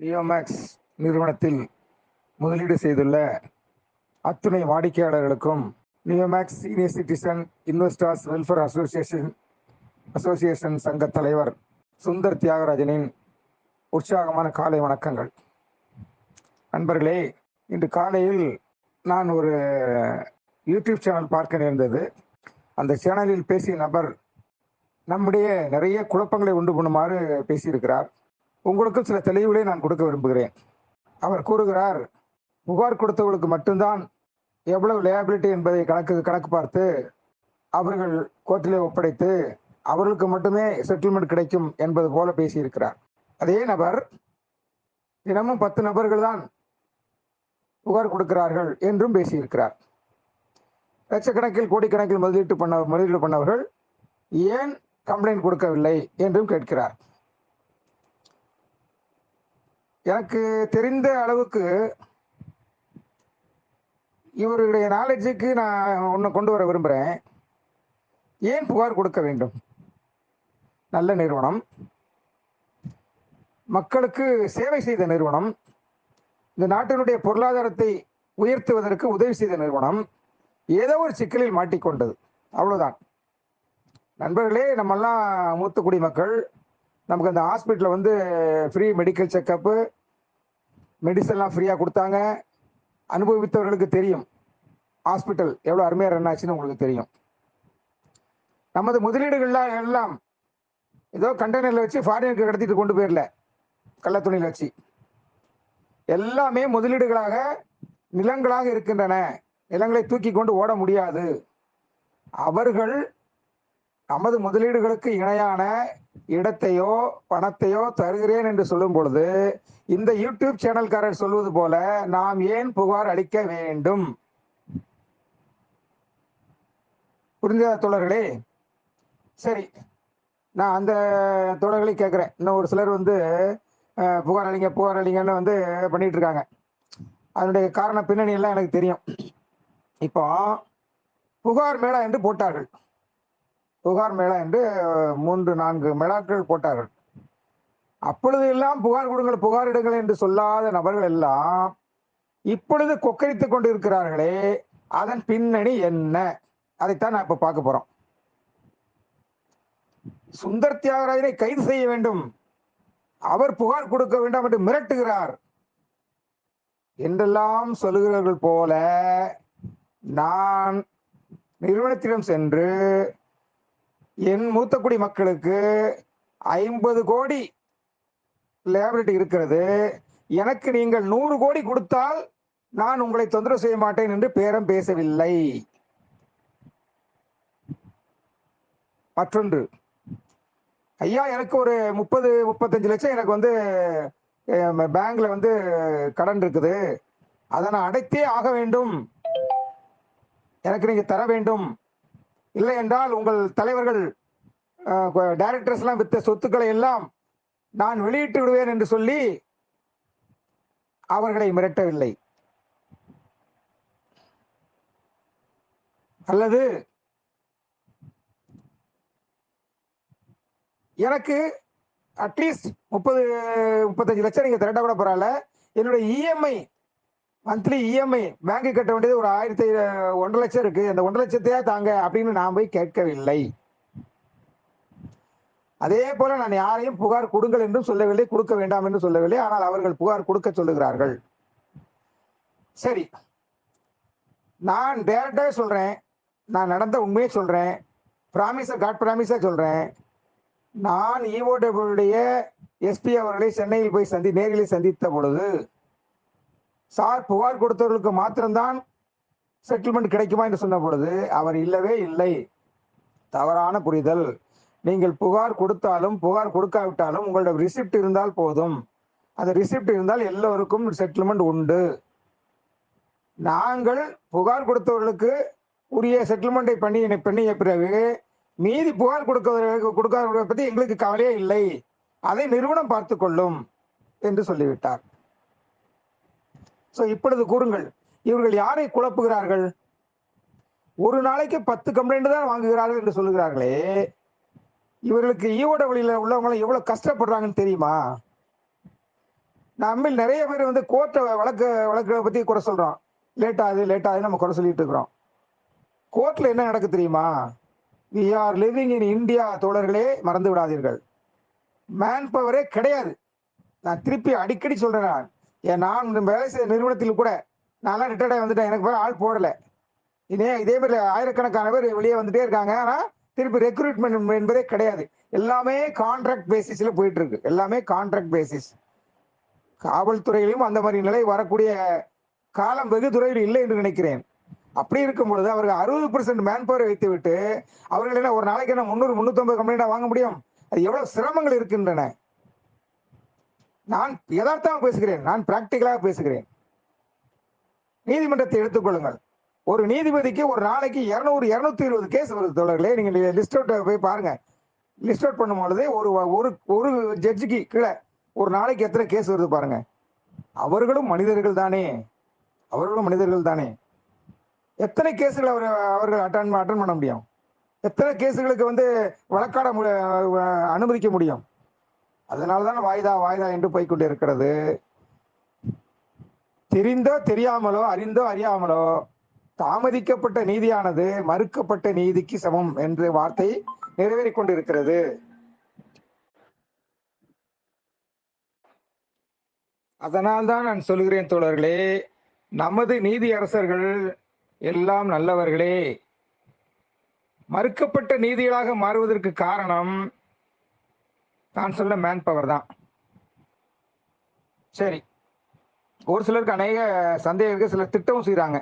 நியோமேக்ஸ் நிறுவனத்தில் முதலீடு செய்துள்ள அத்துணை வாடிக்கையாளர்களுக்கும் Neomax senior citizen investors welfare association association சங்க தலைவர் சுந்தர் தியாகராஜனின் உற்சாகமான காலை வணக்கங்கள். நண்பர்களே இன்று காலையில் நான் ஒரு யூடியூப் சேனல் பார்க்க நேர்ந்தது. அந்த சேனலில் பேசிய நபர் நம்முடைய நிறைய குழப்பங்களை உண்டு பண்ணுமாறு பேசியிருக்கிறார். உங்களுக்கும் சில தெளிவுகளை நான் கொடுக்க விரும்புகிறேன். அவர் கூறுகிறார் புகார் கொடுத்தவர்களுக்கு மட்டும்தான் எவ்வளவு லேபிலிட்டி என்பதை கணக்கு கணக்கு பார்த்து அவர்கள் கோர்ட்டிலே ஒப்படைத்து அவர்களுக்கு மட்டுமே செட்டில்மெண்ட் கிடைக்கும் என்பது போல பேசியிருக்கிறார். அதே நபர் தினமும் பத்து நபர்கள் தான் புகார் கொடுக்கிறார்கள் என்றும் பேசியிருக்கிறார். லட்சக்கணக்கில் கோடிக்கணக்கில் முதலீட்டு பண்ண முதலீடு பண்ணவர்கள் ஏன் கம்ப்ளைண்ட் கொடுக்கவில்லை என்றும் கேட்கிறார். எனக்கு தெரிந்த அளவுக்கு இவருடைய நாலேஜுக்கு நான் ஒன்று கொண்டு வர விரும்புகிறேன் ஏன் புகார் கொடுக்க வேண்டும்? நல்ல நிறுவனம். மக்களுக்கு சேவை செய்த நிறுவனம். இந்த நாட்டினுடைய பொருளாதாரத்தை உயர்த்துவதற்கு உதவி செய்த நிறுவனம். ஏதோ ஒரு சிக்கலில் மாட்டிக்கொண்டது. அவ்வளவுதான். நண்பர்களே நம்மெல்லாம் மூத்த குடிமக்கள். நமக்கு அந்த ஹாஸ்பிட்டலில் வந்து ஃப்ரீ மெடிக்கல் செக்கப்பு மெடிசன்லாம் ஃப்ரீயாக கொடுத்தாங்க. அனுபவித்தவர்களுக்கு தெரியும். ஹாஸ்பிட்டல் எவ்வளோ அருமையாக ரன் ஆச்சுன்னு உங்களுக்கு தெரியும். நமது முதலீடுகள்லாம் எல்லாம் ஏதோ கண்டெய்னரில் வச்சு ஃபாரினுக்கு கடத்திட்டு கொண்டு போயிடல கள்ளத்துணியில் வச்சு. எல்லாமே முதலீடுகளாக நிலங்களாக இருக்கின்றன. நிலங்களை தூக்கி கொண்டு ஓட முடியாது. அவர்கள் நமது முதலீடுகளுக்கு இணையான இடத்தையோ பணத்தையோ தருகிறேன் என்று சொல்லும் பொழுது இந்த யூடியூப் சேனல்காரர் சொல்வது போல நாம் ஏன் புகார் அளிக்க வேண்டும்? புரிஞ்சதா தோழர்களே? சரி நான் அந்த தோழர்களை கேட்குறேன். இன்னும் ஒரு சிலர் வந்து புகார் அளிங்க புகார் அளிங்கன்னு வந்து பண்ணிட்டு இருக்காங்க அதனுடைய காரண பின்னணி எல்லாம் எனக்கு தெரியும். இப்போ புகார் மேடா என்று போட்டார்கள். புகார் மேளா என்று மூன்று நான்கு மேளாக்கள் போட்டார்கள். அப்பொழுது எல்லாம் புகார் கொடுங்கள் புகார் இடுங்கள் என்று சொல்லாத நபர்கள் எல்லாம் இப்பொழுது கொக்கரித்துக் கொண்டு இருக்கிறார்களே அதன் பின்னணி என்ன? அதைத்தான் நான் இப்ப பார்க்க போறோம். சுந்தர் தியாகராஜனை கைது செய்ய வேண்டும். அவர் புகார் கொடுக்க வேண்டாம் என்று மிரட்டுகிறார். என்றெல்லாம் சொல்லுகிறவர்கள் போல நான் நிறுவனத்திடம் சென்று என் மூத்த குடி மக்களுக்கு ஐம்பது கோடி லேபிலிட்டி இருக்கிறது. எனக்கு நீங்கள் நூறு கோடி கொடுத்தால் நான் உங்களை தொந்தரவு செய்ய மாட்டேன் என்று பேரம் பேசவில்லை. மற்றொன்று ஐயா எனக்கு ஒரு முப்பது முப்பத்தஞ்சு லட்சம் எனக்கு வந்து பேங்க்ல வந்து கடன் இருக்குது. அதை நான் அடைத்தே ஆக வேண்டும். எனக்கு நீங்க தர வேண்டும். இல்லை என்றால் உங்கள் தலைவர்கள் டைரக்டர்ஸ் எல்லாம் வித்த சொத்துக்களை எல்லாம் நான் வெளியிட்டு விடுவேன் என்று சொல்லி அவர்களை மிரட்டவில்லை. அல்லது எனக்கு அட்லீஸ்ட் முப்பது முப்பத்தஞ்சு லட்சம் நீங்க திரட்ட கூட பரவாயில்ல என்னுடைய இஎம்ஐ மந்த்லி இஎம்ஐ பேங்க்கு கட்ட வேண்டியது ஒரு ஆயிரத்தி ஒன்றரை லட்சம் இருக்கு. அந்த ஒன்றரை லட்சத்தையா தாங்க அப்படின்னு நான் போய் கேட்கவில்லை. அதே போல நான் யாரையும் புகார் கொடுங்கள் என்றும் சொல்லவில்லை கொடுக்க வேண்டாம் என்று சொல்லவில்லை. ஆனால் அவர்கள் புகார் கொடுக்க சொல்லுகிறார்கள். சரி. நான் டைரக்டாவே சொல்றேன். நான் நடந்த உண்மையை சொல்றேன். ப்ராமிஸா காட் பிராமிஸா சொல்றேன். நான் இஓடபிள்யூடைய எஸ்பி அவர்களை சென்னையில் போய் சந்தி நேரில் சந்தித்த பொழுது சார் புகார் கொடுத்தவர்களுக்கு மாத்திரம்தான் செட்டில்மெண்ட் கிடைக்குமா என்று சொன்ன பொழுது அவர் இல்லவே இல்லை. தவறான புரிதல். நீங்கள் புகார் கொடுத்தாலும் புகார் கொடுக்காவிட்டாலும் உங்களோட ரிசிப்ட் இருந்தால் போதும். அந்த ரிசிப்ட் இருந்தால் எல்லோருக்கும் செட்டில்மெண்ட் உண்டு. நாங்கள் புகார் கொடுத்தவர்களுக்கு உரிய செட்டில்மெண்ட்டை பண்ணி பண்ணிய பிறகு மீதி புகார் கொடுக்க கொடுக்காதவர்களை பற்றி எங்களுக்கு கவலையே இல்லை. அதை நிறுவனம் பார்த்து கொள்ளும் என்று சொல்லிவிட்டார். சோ இப்பொழுது கூறுங்கள். இவர்கள் யாரை குழப்புகிறார்கள்? ஒரு நாளைக்கு பத்து கம்ப்ளைண்ட் தான் வாங்குகிறார்கள் என்று சொல்லுகிறார்களே. இவர்களுக்கு ஈவோட வழியில உள்ளவங்க எவ்வளவு கஷ்டப்படுறாங்கன்னு தெரியுமா? நம்மில் நிறைய பேர் வந்து கோர்ட்டை வழக்கு வழக்குகளை பத்தி குறை சொல்றோம். லேட் ஆகுது லேட் ஆகுது நம்ம குறை சொல்லிட்டு இருக்கிறோம். கோர்ட்ல என்ன நடக்கு தெரியுமா? We are living in India தோழர்களே மறந்து விடாதீர்கள். மேன் பவரே கிடையாது. நான் திருப்பி அடிக்கடி சொல்றேன் நான். நான் இந்த வேலை செய்த நிறுவனத்தில் கூட நான்லாம் ரிட்டையர்ட் ஆகி வந்துட்டேன். எனக்கு வேற ஆள் போடல. இதே இதே மாதிரி ஆயிரக்கணக்கான பேர் வெளியே வந்துட்டே இருக்காங்க. ஆனா திருப்பி ரெக்ரூட்மெண்ட் என்பதே கிடையாது. எல்லாமே கான்ட்ராக்ட் பேசிஸ்ல போயிட்டு இருக்கு. எல்லாமே கான்ட்ராக்ட் பேசிஸ் காவல்துறையிலும் அந்த மாதிரி நிலை வரக்கூடிய காலம் வெகு துறையில் இல்லை என்று நினைக்கிறேன். அப்படி இருக்கும் பொழுது அவர்கள் அறுபது பர்சன்ட் மேன் பவரை வைத்து விட்டு அவர்கள் என்ன ஒரு நாளைக்கு என்ன முந்நூறு முன்னூத்தி கம்ப்ளைண்டா வாங்க முடியும்? அது எவ்வளவு சிரமங்கள் இருக்கின்றன. நான் யதார்த்தமாக பேசுகிறேன். நான் பிராக்டிக்கலாக பேசுகிறேன். நீதிமன்றத்தை எடுத்துக்கொள்ளுங்கள். ஒரு நீதிபதிக்கு ஒரு நாளைக்கு இருநூறு இருநூத்தி இருபது கேஸ் வருது தோழர்களே. நீங்க லிஸ்ட் அவுட் போய் பாருங்க. லிஸ்ட் அவுட் பண்ணும் பொழுதே ஒரு ஒரு ஒரு ஜட்ஜுக்கு கீழே ஒரு நாளைக்கு எத்தனை கேஸ் வருது பாருங்க. அவர்களும் மனிதர்கள் தானே. அவர்களும் மனிதர்கள் தானே. எத்தனை கேஸுகள் அவர் அவர்கள் அட்டன் அட்டன் பண்ண முடியும்? எத்தனை கேஸுகளுக்கு வந்து வழக்காட மு- அனுமதிக்க முடியும்? அதனால தான் வாய்தா வாய்தா என்று போய்க்கொண்டு இருக்கிறது தெரிந்தோ தெரியாமலோ அறிந்தோ அறியாமலோ தாமதிக்கப்பட்ட நீதியானது மறுக்கப்பட்ட நீதிக்கு சமம் என்ற வார்த்தை நிறைவேறிக் கொண்டிருக்கிறது. அதனால் தான் நான் சொல்கிறேன் தோழர்களே நமது நீதி அரசர்கள் எல்லாம் நல்லவர்களே. மறுக்கப்பட்ட நீதிகளாக மாறுவதற்கு காரணம் நான் சொல்ல மேன் பவர் தான். சரி. ஒரு சிலருக்கு அநேக சந்தேகம் இருக்கு சிலர் திட்டமும் செய்கிறாங்க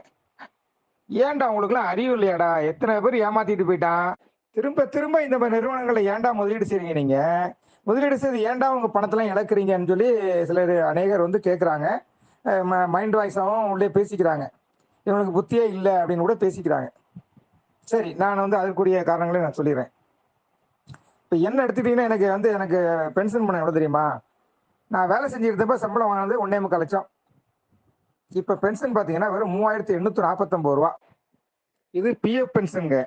ஏன்டா உங்களுக்குலாம் அறிவு இல்லையாடா? எத்தனை பேர் ஏமாத்திட்டு போயிட்டான்? திரும்ப திரும்ப இந்த மாதிரி நிறுவனங்களை ஏன்டா முதலீடு செய்றீங்க நீங்க? முதலீடு செய்து ஏன்டா உங்க பணத்தெல்லாம் இழக்கிறீங்கன்னு சொல்லி சிலர் அநேகர் வந்து கேட்குறாங்க மைண்ட் வாய்ஸாகவும் உள்ளே பேசிக்கிறாங்க. இவனுக்கு புத்தியே இல்லை அப்படின்னு கூட பேசிக்கிறாங்க. சரி நான் வந்து அதற்குரிய காரணங்களை நான் சொல்லிடுறேன் இப்போ என்ன எடுத்துட்டீங்கன்னா எனக்கு வந்து எனக்கு பென்ஷன் பண்ண எவ்வளோ தெரியுமா? நான் வேலை செஞ்சுருந்தப்ப சம்பளம் வாங்கினது ஒன்னே முக்கால் லட்சம். இப்போ பென்ஷன் பார்த்தீங்கன்னா வெறும் மூவாயிரத்தி எண்ணூற்றி நாற்பத்தொம்பது ரூபா. இது பிஎஃப் பென்ஷனுங்க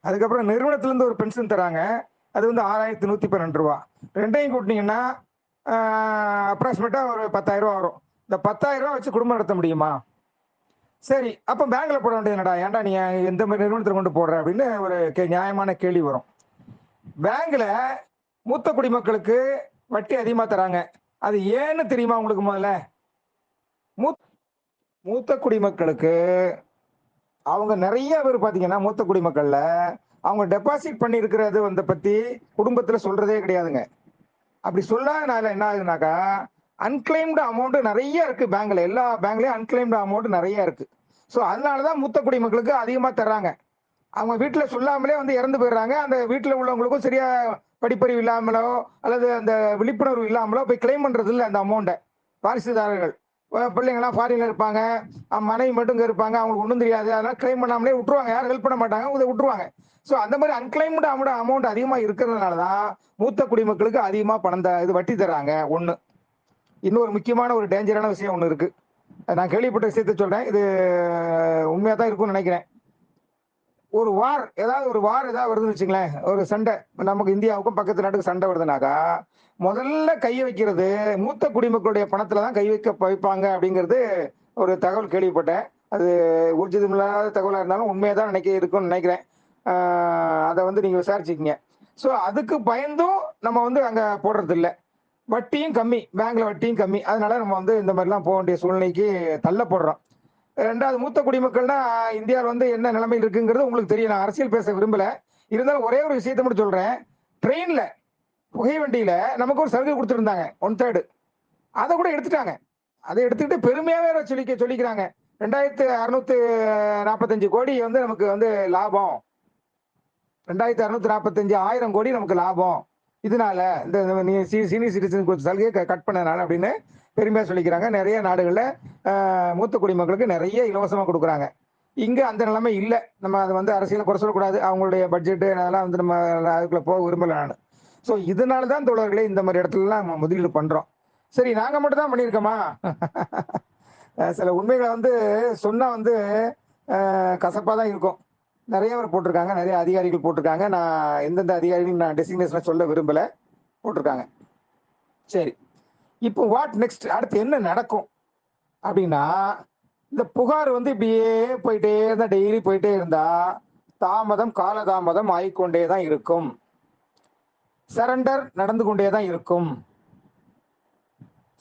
அதுக்கப்புறம் நிறுவனத்துலேருந்து ஒரு பென்ஷன் தராங்க. அது வந்து ஆறாயிரத்தி நூற்றி பன்னெண்டு ரூபா. ரெண்டையும் கூட்டினீங்கன்னா அப்ராக்சிமேட்டாக ஒரு பத்தாயிரம் ரூபா வரும். இந்த பத்தாயிரம் ரூபா வச்சு குடும்பம் நடத்த முடியுமா? சரி அப்போ பேங்க்ல போட வேண்டியதுனடா ஏன்டா நீ எந்த மாதிரி நிறுவனத்தில் கொண்டு போடுற? அப்படின்னு ஒரு கே- நியாயமான கேள்வி வரும். பேங்க்ல மூத்த குடிமக்களுக்கு வட்டி அதிகமா தராங்க. அது ஏன்னு தெரியுமா உங்களுக்கு முதல்ல? மூத் மூத்த குடிமக்களுக்கு அவங்க நிறைய பேர் பாத்தீங்கன்னா மூத்த குடிமக்கள்ல அவங்க டெபாசிட் பண்ணி இருக்கிறது வந்து பத்தி குடும்பத்துல சொல்றதே கிடையாதுங்க. அப்படி சொல்லாதனால என்ன ஆகுதுனாக்கா அன்கிளைம்டு அமௌண்ட் நிறைய இருக்கு பேங்க்ல. எல்லா பேங்க்லயும் அன்கிளைம்டு அமௌண்ட் நிறைய இருக்கு. ஸோ அதனாலதான் மூத்த குடிமக்களுக்கு அதிகமா தர்றாங்க. அவங்க வீட்டுல சொல்லாமலே வந்து இறந்து போயிடுறாங்க. அந்த வீட்டுல உள்ளவங்களுக்கும் சரியா படிப்பறிவு இல்லாமலோ அல்லது அந்த விழிப்புணர்வு இல்லாமலோ போய் கிளைம் பண்றது இல்லை அந்த அமௌண்ட்டை வாரிசுதாரர்கள். அஹ் பிள்ளைங்களாம் ஃபாரின்ல இருப்பாங்க. மனைவி மட்டும் இங்கே இருப்பாங்க. அவங்களுக்கு ஒன்றும் தெரியாது. அதனால கிளைம் பண்ணாமலே விட்டுருவாங்க. யாரும் ஹெல்ப் பண்ண மாட்டாங்க. இதை விட்டுருவாங்க. ஸோ அந்த மாதிரி அன்கிளைம்டு அமௌண்ட் அமௌண்ட் அதிகமாக இருக்கிறதுனால தான் மூத்த குடிமக்களுக்கு அதிகமாக பணம் த இது வட்டி தராங்க ஒன்று இன்னொரு முக்கியமான ஒரு டேஞ்சரான விஷயம் ஒன்று இருக்குது நான் கேள்விப்பட்ட விஷயத்த சொல்கிறேன் இது உண்மையாக தான் இருக்கும்னு நினைக்கிறேன். ஒரு வார் ஏதாவது ஒரு வார் ஏதாவது வருதுன்னு வச்சுங்களேன். ஒரு சண்டை. நமக்கு இந்தியாவுக்கும் பக்கத்து நாட்டுக்கு சண்டை வருதுனாக்கா முதல்ல கை வைக்கிறது மூத்த குடிமக்களுடைய பணத்துல தான் கை வைக்க வைப்பாங்க அப்படிங்கிறது ஒரு தகவல் கேள்விப்பட்டேன். அது ஊர்ஜிதமில்லாத தகவலாக இருந்தாலும் உண்மையாக தான் நினைக்க இருக்கும்னு நினைக்கிறேன். அதை வந்து நீங்கள் விசாரிச்சுக்கங்க. ஸோ அதுக்கு பயந்தும் நம்ம வந்து அங்கே போடுறது இல்லை வட்டியும் கம்மி. பேங்க்ல வட்டியும் கம்மி. அதனால நம்ம வந்து இந்த மாதிரிலாம் போக வேண்டிய சூழ்நிலைக்கு தள்ளப்படுறோம். ரெண்டாவது மூத்த குடிமக்கள்னா இந்தியாவில் வந்து என்ன நிலைமை இருக்குங்கிறது உங்களுக்கு தெரியும் நான் அரசியல் பேச விரும்பல இருந்தாலும் ஒரே ஒரு விஷயத்தை மட்டும் சொல்றேன் ட்ரெயின்ல புகை வண்டியில நமக்கு ஒரு சலுகை கொடுத்துருந்தாங்க ஒன் தேர்டு அதை கூட எடுத்துட்டாங்க அதை எடுத்துக்கிட்டு பெருமையாவே வேற சொல்லிக்க சொல்லிக்கிறாங்க ரெண்டாயிரத்து அறுநூத்து நாற்பத்தஞ்சு கோடி வந்து நமக்கு வந்து லாபம் ரெண்டாயிரத்து அறுநூத்தி நாற்பத்தஞ்சு ஆயிரம் கோடி நமக்கு லாபம் இதனால இந்த சீனியர் சிட்டிசன் கொஞ்சம் சலுகையை கட் பண்ணனால அப்படின்னு பெருமையா சொல்லிக்கிறாங்க. நிறைய நாடுகளில் மூத்த குடிமக்களுக்கு நிறைய இலவசமாக கொடுக்குறாங்க. இங்கே அந்த நிலைமை இல்லை. நம்ம அதை வந்து அரசியலை குறை சொல்லக்கூடாது. அவங்களுடைய பட்ஜெட்டு அதெல்லாம் வந்து நம்ம அதுக்குள்ள போக விரும்பல நான். ஸோ இதனால தான் தோழர்களே இந்த மாதிரி இடத்துலலாம் நம்ம முதலீடு பண்ணுறோம் சரி நாங்கள் மட்டும் தான் பண்ணியிருக்கோமா? சில உண்மைகளை வந்து சொன்னால் வந்து கசப்பாக தான் இருக்கும். நிறைய பேர் போட்டிருக்காங்க. நிறைய அதிகாரிகள் போட்டிருக்காங்க. நான் எந்தெந்த அதிகாரிகள் நான் டெசிக்னேஷன் சொல்ல விரும்பல. போட்டிருக்காங்க. சரி. இப்போ வாட் நெக்ஸ்ட் அடுத்து என்ன நடக்கும்? அப்படின்னா இந்த புகார் வந்து இப்படியே போயிட்டே இருந்தா டெய்லி போயிட்டே இருந்தா தாமதம் காலதாமதம் ஆகிக்கொண்டே தான் இருக்கும். சரண்டர் நடந்து கொண்டே தான் இருக்கும்.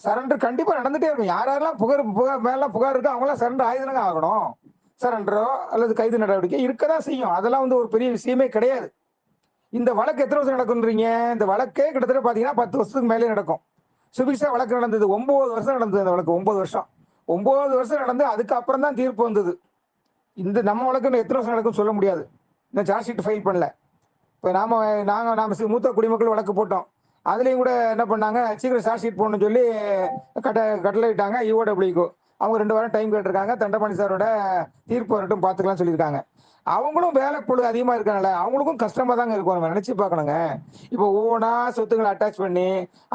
சரண்டர் கண்டிப்பா நடந்துட்டே இருக்கும். யார் யாரெல்லாம் புகார் புகார் மேலாம் புகார் இருக்கோ அவங்களாம் சரண்டர் ஆயுதனங்க ஆகணும். சரண்டரோ அல்லது கைது நடவடிக்கை இருக்கதான் செய்யும். அதெல்லாம் வந்து ஒரு பெரிய விஷயமே கிடையாது. இந்த வழக்கு எத்தனை வருஷம் நடக்குன்றீங்க இந்த வழக்கே கிட்டத்தட்ட பாத்தீங்கன்னா பத்து வருஷத்துக்கு மேலே நடக்கும். சுபிக்ஷா வழக்கு நடந்தது. ஒன்பது வருஷம் நடந்தது அந்த வழக்கு. ஒன்பது வருஷம். ஒன்பது வருஷம் நடந்து அதுக்கப்புறம் தான் தீர்ப்பு வந்தது. இந்த நம்ம வழக்கு எத்தனை வருஷம் நடக்கும் சொல்ல முடியாது. இன்னும் சார்ஜ் ஷீட் ஃபைல் பண்ணல. இப்போ நாம நாங்கள் நாம் மூத்த குடிமக்கள் வழக்கு போட்டோம். அதுலேயும் கூட என்ன பண்ணாங்க? சீக்கிரம் சார்ஜ் ஷீட் போடணும்னு சொல்லி கட்ட கட்டளையிட்டாங்க. ஈஓடபிள்யூக்கு அவங்க ரெண்டு வாரம் டைம் கேட்டிருக்காங்க. தண்டபாணி சாரோட தீர்ப்பு வரட்டும் பார்த்துக்கலாம் சொல்லியிருக்காங்க. அவங்களும் வேலை பொழுது அதிகமா இருக்கனால அவங்களுக்கும் கஷ்டமா தாங்க இருக்கும். நம்ம நினைச்சு பார்க்கணுங்க. இப்போ ஒவ்வொன்றா சொத்துக்களை அட்டாச் பண்ணி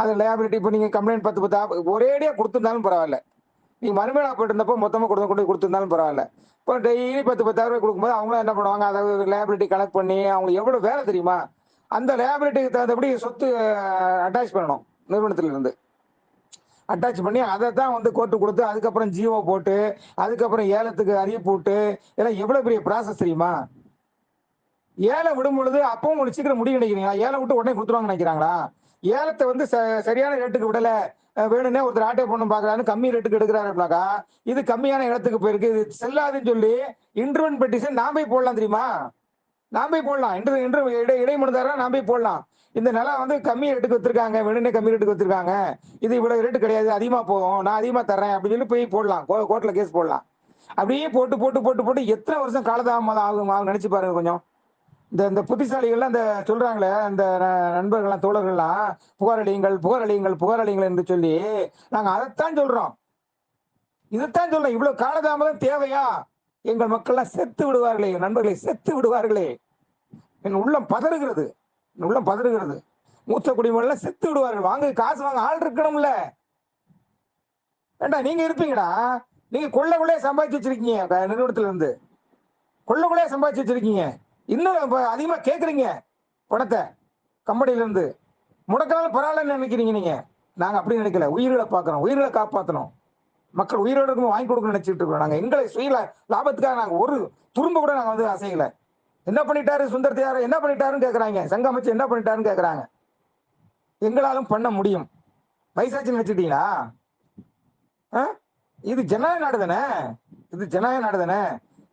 அது லேபிலிட்டி இப்போ நீங்க கம்ப்ளைண்ட் பத்து பத்தா ஒரேடியா கொடுத்துருந்தாலும் பரவாயில்ல. நீங்க மறுமையில போயிருந்தப்போ மொத்தமா கொடுத்து கொண்டு கொடுத்துருந்தாலும் பரவாயில்ல. இப்போ டெய்லி பத்து பத்தாயிரம் ரூபாய் கொடுக்கும்போது அவங்களும் என்ன பண்ணுவாங்க? அதை லேபிலிட்டி கலெக்ட் பண்ணி அவங்களுக்கு எவ்வளவு வேலை தெரியுமா? அந்த லேபிலிட்டிக்கு தகுந்தபடி சொத்து அட்டாச் பண்ணணும் நிறுவனத்துல இருந்து அட்டாச் பண்ணி அதை தான் வந்து கோர்ட்டு கொடுத்து அதுக்கப்புறம் ஜியோ போட்டு அதுக்கப்புறம் ஏலத்துக்கு அறிவிப்பு போட்டு இதெல்லாம் எவ்வளவு பெரிய ப்ராசஸ் தெரியுமா? ஏலம் விடும் பொழுது அப்பவும் உங்களுக்கு சீக்கிரம் முடிவு நினைக்கிறீங்களா? ஏலம் விட்டு உடனே கொடுத்துருவாங்க நினைக்கிறாங்களா? ஏலத்தை வந்து ச- சரியான ரேட்டுக்கு விடல. வேணும்னே ஒருத்தர் ஆட்டை பொண்ணு பாக்குறாரு கம்மி ரேட்டுக்கு எடுக்கிறாரு இது கம்மியான இடத்துக்கு போயிருக்கு. இது செல்லாதுன்னு சொல்லி இன்டர்வன் பெட்டிஷன் நாம போய் போடலாம் தெரியுமா? நான் போய் போடலாம். இன்று இன்று இடை இடைமனுதாரா நான் போய் போடலாம். இந்த நிலம் வந்து கம்மி ரேட்டுக்கு வச்சிருக்காங்க வேணும்னே கம்மி ரேட்டுக்கு வச்சிருக்காங்க இது இவ்வளவு ரேட்டு கிடையாது. அதிகமா போகும். நான் அதிகமா தரேன் அப்படின்னு சொல்லி போய் போடலாம். கோ- கோர்ட்ல கேஸ் போடலாம். அப்படியே போட்டு போட்டு போட்டு போட்டு எத்தனை வருஷம் காலதாமதம் ஆகும் ஆகும் நினைச்சு பாருங்க கொஞ்சம். இந்த இந்த புத்திசாலிகள்லாம் இந்த சொல்றாங்களே அந்த ந- நண்பர்கள்லாம் தோழர்கள்லாம் புகார் அளியுங்கள் புகார் புகார் என்று சொல்லி நாங்க அதைத்தான் சொல்றோம். இதைத்தான் சொல்றோம். இவ்வளவு காலதாமதம் தேவையா? எங்கள் மக்கள்லாம் செத்து விடுவார்களே நண்பர்களை செத்து விடுவார்களே. என் உள்ளம் பதறுகிறது. உள்ள பதறுகிறது. மூத்த குடிமக்கள் செத்து விடுவார்கள். வாங்க காசு வாங்க ஆள் இருக்கணும்ல. ஏண்டா நீங்க இருப்பீங்கடா. நீங்க கொள்ளக்குள்ளே சம்பாதிச்சு வச்சிருக்கீங்க. க- நிறுவனத்துல இருந்து கொள்ளக்குள்ளே சம்பாதிச்சு வச்சிருக்கீங்க. இன்னும் அதிகமா கேக்குறீங்க பணத்தை. கம்பெனில இருந்து முடக்கினாலும் பரவாயில்லன்னு நினைக்கிறீங்க நீங்க. நாங்க அப்படி நினைக்கல. உயிர்களை பார்க்கறோம். உயிர்களை காப்பாத்தணும். மக்கள் உயிரோடு இருக்கும் வாங்கி கொடுக்கணும்னு நினைச்சிட்டு இருக்கோம் நாங்க எங்களை சுய லாபத்துக்காக நாங்க ஒரு துரும்ப கூட நாங்க வந்து அசையல. என்ன பண்ணிட்டாரு சுந்தர் தியார் என்ன பண்ணிட்டாருன்னு கேக்குறாங்க. சங்க அமைச்சு என்ன பண்ணிட்டாருன்னு கேக்குறாங்க. எங்களாலும் பண்ண முடியும். வயசாச்சு நினைச்சிட்டீங்களா ஆ? இது ஜனநாயக நாடு தானே? இது ஜனநாயக நாடு தானே?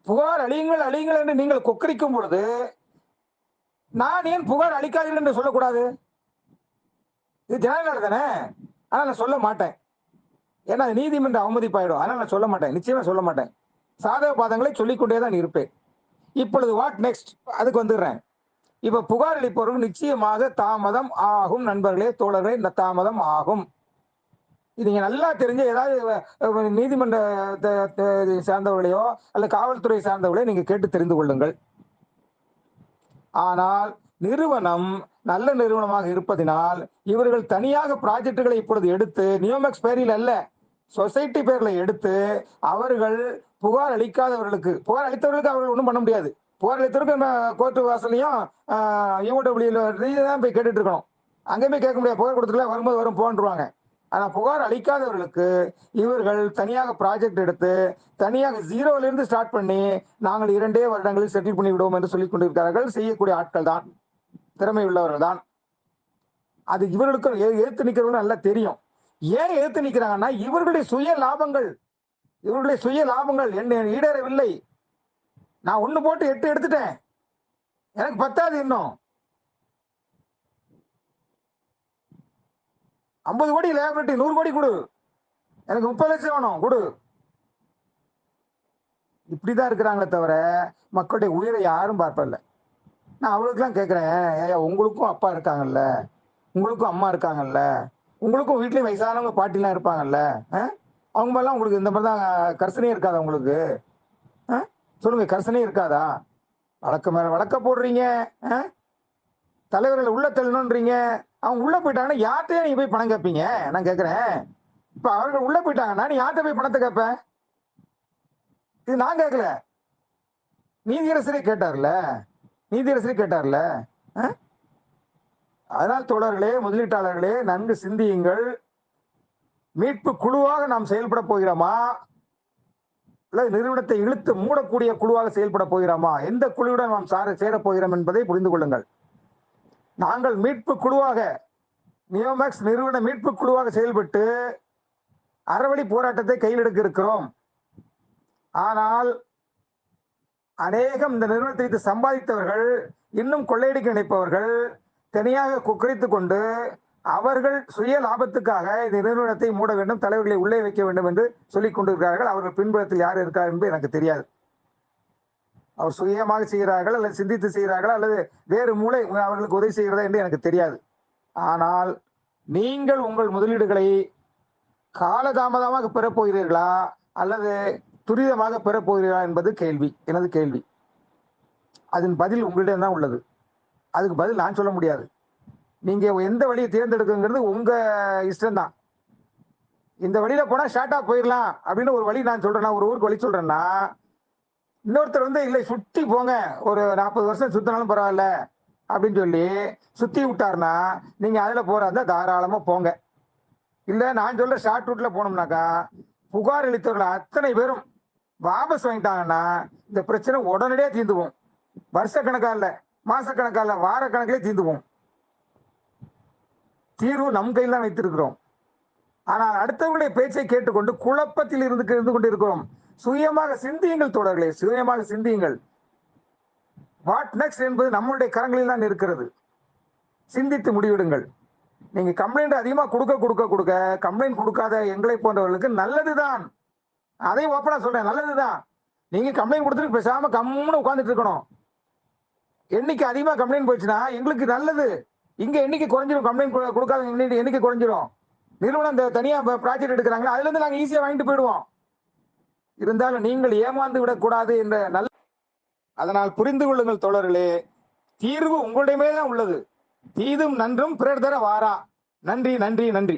புகார் அழியுங்கள் அழியுங்கள் என்று நீங்கள் கொக்கரிக்கும் பொழுது நான் ஏன் புகார் அளிக்காதீர்கள் என்று சொல்லக்கூடாது? இது ஜனநாயக நாடு தானே? ஆனா நான் சொல்ல மாட்டேன். ஏன்னா நீதிமன்ற அவமதிப்பாயிடும். ஆனால் நான் சொல்ல மாட்டேன். நிச்சயமா சொல்ல மாட்டேன். சாதக பாதங்களை சொல்லிக்கொண்டே தான் இருப்பேன். இப்பொழுது வாட் நெக்ஸ்ட் அதுக்கு வந்துடுறேன். இப்ப புகார் அளிப்பவர்கள் நிச்சயமாக தாமதம் ஆகும் நண்பர்களே தோழர்களே இந்த தாமதம் ஆகும். இது நல்லா தெரிஞ்ச ஏதாவது நீதிமன்ற சார்ந்தவர்களையோ அல்ல காவல்துறை சார்ந்தவர்களையோ நீங்க கேட்டு தெரிந்து கொள்ளுங்கள். ஆனால் நிறுவனம் நல்ல நிறுவனமாக இருப்பதினால் இவர்கள் தனியாக ப்ராஜெக்டுகளை இப்பொழுது எடுத்து நியோமெக்ஸ் பேரில் அல்ல. சொசைட்டி பேர்ல எடுத்து அவர்கள் புகார் அளிக்காதவர்களுக்கு புகார் அளித்தவர்களுக்கு அவர்கள் ஒன்றும் பண்ண முடியாது. புகார் அளித்தவருக்கு நம்ம கோர்ட்டு வாசலையும் யூடபிள்யூல தான் போய் கேட்டுட்டு இருக்கணும். அங்கேயுமே கேட்க முடியாது. புகார் கொடுத்துக்கல வரும்போது வரும் போன்றுவாங்க. ஆனால் புகார் அளிக்காதவர்களுக்கு இவர்கள் தனியாக ப்ராஜெக்ட் எடுத்து தனியாக ஜீரோல ஸ்டார்ட் பண்ணி நாங்கள் இரண்டே வருடங்களில் செட்டில் பண்ணி விடுவோம் என்று சொல்லிக் கொண்டிருக்கிறார்கள். செய்யக்கூடிய ஆட்கள் தான். திறமை உள்ளவர்கள் தான். அது இவர்களுக்கு எ- ஏற்று நிற்கிறவங்க நல்லா தெரியும். ஏன் எதிர்த்து நிற்கிறாங்கன்னா இவர்களுடைய சுய லாபங்கள் இவர்களுடைய சுய லாபங்கள் என்ன ஈடேறவில்லை. நான் ஒன்று போட்டு எட்டு எடுத்துட்டேன். எனக்கு பத்தாது இன்னும். ஐம்பது கோடி லேபிலிட்டி நூறு கோடி கொடு. எனக்கு முப்பது லட்சம் வேணும் கொடு. இப்படிதான் இருக்கிறாங்களே தவிர மக்களுடைய உயிரை யாரும் பார்ப்பதில்ல. நான் அவளுக்குலாம் கேட்குறேன் ஏயா உங்களுக்கும் அப்பா இருக்காங்கல்ல? உங்களுக்கும் அம்மா இருக்காங்கல்ல? உங்களுக்கும் வீட்லயும் வயசானவங்க பாட்டிலாம் இருப்பாங்கல்ல ஆ? அவங்க மாதிரிலாம் உங்களுக்கு இந்த மாதிரி தான் கர்சனையே இருக்காதா உங்களுக்கு? ஆ? சொல்லுங்க கர்சனையே இருக்காதா? வழக்க மேல வழக்க போடுறீங்க ஆ? தலைவர்களை உள்ள தள்ளணுன்றீங்க. அவங்க உள்ள போயிட்டாங்கன்னா யார்கிட்டயே நீங்க போய் பணம் கேட்பீங்க? நான் கேட்கறேன். இப்ப அவர்கள் உள்ள போயிட்டாங்கன்னா நீ யார்கிட்ட போய் பணத்தை கேட்ப? இது நான் கேட்கல. நீதியரசரே கேட்டார்ல. நீதியரசரே கேட்டார்ல. ஆ? அதனால் தோழர்களே முதலீட்டாளர்களே நன்கு சிந்தியுங்கள். மீட்பு குழுவாக நாம் செயல்பட போகிறோமா? அல்லது நிறுவனத்தை இழுத்து மூடக்கூடிய குழுவாக செயல்பட போகிறோமா? எந்த குழுவுடன் நாம் சார சேரப் போகிறோம் என்பதை புரிந்து கொள்ளுங்கள். நாங்கள் மீட்பு குழுவாக நியோமேக்ஸ் நிறுவன மீட்பு குழுவாக செயல்பட்டு அறவழி போராட்டத்தை கையில் எடுக்க இருக்கிறோம். ஆனால் அநேகம் இந்த நிறுவனத்தை வைத்து சம்பாதித்தவர்கள் இன்னும் கொள்ளையடிக்க நினைப்பவர்கள் தனியாக குறைத்துக் கொண்டு அவர்கள் சுய லாபத்துக்காக இந்த நிறுவனத்தை மூட வேண்டும் தலைவர்களை உள்ளே வைக்க வேண்டும் என்று சொல்லிக் கொண்டிருக்கிறார்கள். அவர்கள் பின்புறத்தில் யார் இருக்கார் என்பது எனக்கு தெரியாது. அவர் சுயமாக செய்கிறார்கள் அல்லது சிந்தித்து செய்கிறார்கள் அல்லது வேறு மூளை அவர்களுக்கு உதவி செய்கிறதா என்று எனக்கு தெரியாது. ஆனால் நீங்கள் உங்கள் முதலீடுகளை காலதாமதமாக பெறப்போகிறீர்களா அல்லது துரிதமாக பெறப்போகிறீர்களா என்பது கேள்வி. எனது கேள்வி. அதன் பதில் உங்களிடம் தான் உள்ளது. அதுக்கு பதில் நான் சொல்ல முடியாது. நீங்க எந்த வழியை தேர்ந்தெடுக்குங்கிறது உங்க இஷ்டம்தான். இந்த வழியில போனா ஷார்ட்டாக போயிடலாம் அப்படின்னு ஒரு வழி நான் சொல்றேன்னா ஒரு ஊருக்கு வழி சொல்றேன்னா இன்னொருத்தர் வந்து இல்லை சுற்றி போங்க. ஒரு நாற்பது வருஷம் சுத்தினாலும் பரவாயில்ல. அப்படின்னு சொல்லி சுத்தி விட்டாருன்னா நீங்க அதுல போறதா? தாராளமா போங்க. இல்ல நான் சொல்ல ஷார்ட் ரூட்ல போனோம்னாக்கா புகார் அளித்தவர்கள் அத்தனை பேரும் வாபஸ் வாங்கிட்டாங்கன்னா இந்த பிரச்சனை உடனடியே தீர்ந்துவோம் வருஷக்கணக்கா இல்லை. மாசக்கணக்கால வாரக்கணக்கிலே தீர்ந்துவோம் தீர்வு நம் கையில் தான் வைத்திருக்கிறோம். ஆனால் அடுத்தவர்களுடைய பேச்சை கேட்டுக்கொண்டு குழப்பத்தில் இருந்து இருந்து கொண்டிருக்கிறோம். சுயமாக சிந்தியுங்கள் தோழர்களே சுயமாக சிந்தியுங்கள். வாட் நெக்ஸ்ட் என்பது நம்மளுடைய கரங்களில் தான் இருக்கிறது. சிந்தித்து முடிவிடுங்கள். நீங்க கம்ப்ளைண்ட் அதிகமா கொடுக்க கொடுக்க கொடுக்க கம்ப்ளைண்ட் கொடுக்காத எங்களை போன்றவர்களுக்கு நல்லதுதான். அதையும் ஓப்பனா சொல்றேன் நல்லதுதான். நீங்க கம்ப்ளைண்ட் கொடுத்துட்டு பேசாம கம்முன்னு உட்காந்துட்டு இருக்கணும். எண்ணிக்கை அதிகமா கம்ப்ளைண்ட் போச்சுன்னா எங்களுக்கு நல்லது. இங்க எண்ணிக்கை குறைஞ்சிரும்? கம்ப்ளைண்ட் கொடுக்காத எண்ணிக்கை குறைஞ்சிரும்? நிறுவனம் இந்த தனியா ப்ராஜெக்ட் எடுக்கிறாங்களா? அதுல இருந்து நாங்க ஈஸியா வாங்கிட்டு போயிடுவோம். இருந்தாலும் நீங்கள் ஏமாந்து விடக்கூடாது என்ற நல்ல அதனால் புரிந்து கொள்ளுங்கள் தோழர்களே தீர்வு உங்களுடையமே தான் உள்ளது. தீதும் நன்றும் பிறர் தர வாரா. நன்றி நன்றி நன்றி.